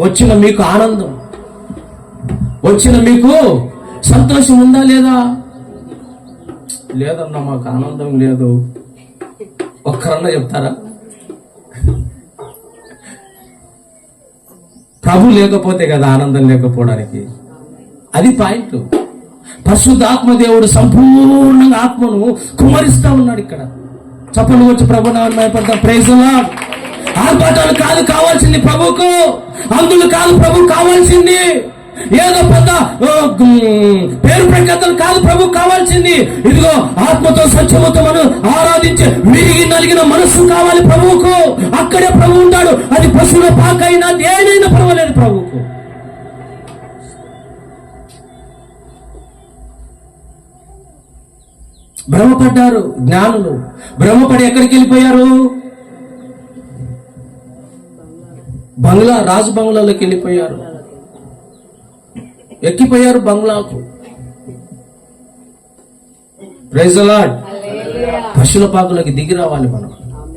వచ్చిన మీకు ఆనందం? వచ్చిన మీకు సంతోషం ఉందా లేదా? లేదన్నా మాకు ఆనందం లేదు. ఒక్కరన్నా చెప్తారా? ప్రభు లేకపోతే కదా ఆనందం లేకపోవడానికి. అది పాయింట్. పరిశుద్ధాత్మ దేవుడు సంపూర్ణంగా ఆత్మను కుమరిస్తా ఉన్నాడు ఇక్కడ. చప్పలు వచ్చి ప్రభు నామపడతాం ప్రైజులా ఆర్భాటాలు కాదు కావాల్సింది ప్రభుకు అందులు కాదు ప్రభు కావాల్సింది. ఏదో పెద్ద పేరు ప్రఖ్యాతలు కాదు ప్రభు కావాల్సింది. ఇదిగో ఆత్మతో సత్యముతో మనం ఆరాధించే విరిగి నలిగిన మనస్సు కావాలి ప్రభువుకు. అక్కడే ప్రభు ఉంటాడు. అది పశువుల పాకైనా దేనైనా పర్వాలేదు ప్రభువుకు. భ్రమపడ్డారు జ్ఞానులు. భ్రమపడి ఎక్కడికి వెళ్ళిపోయారు? బంగ్లా రాజు బంగ్లాలోకి వెళ్ళిపోయారు. ఎక్కిపోయారు బంగ్లాకు. ప్రైజ్ లాడ్ పశువుల పాకులకి దిగి రావాలి మనం.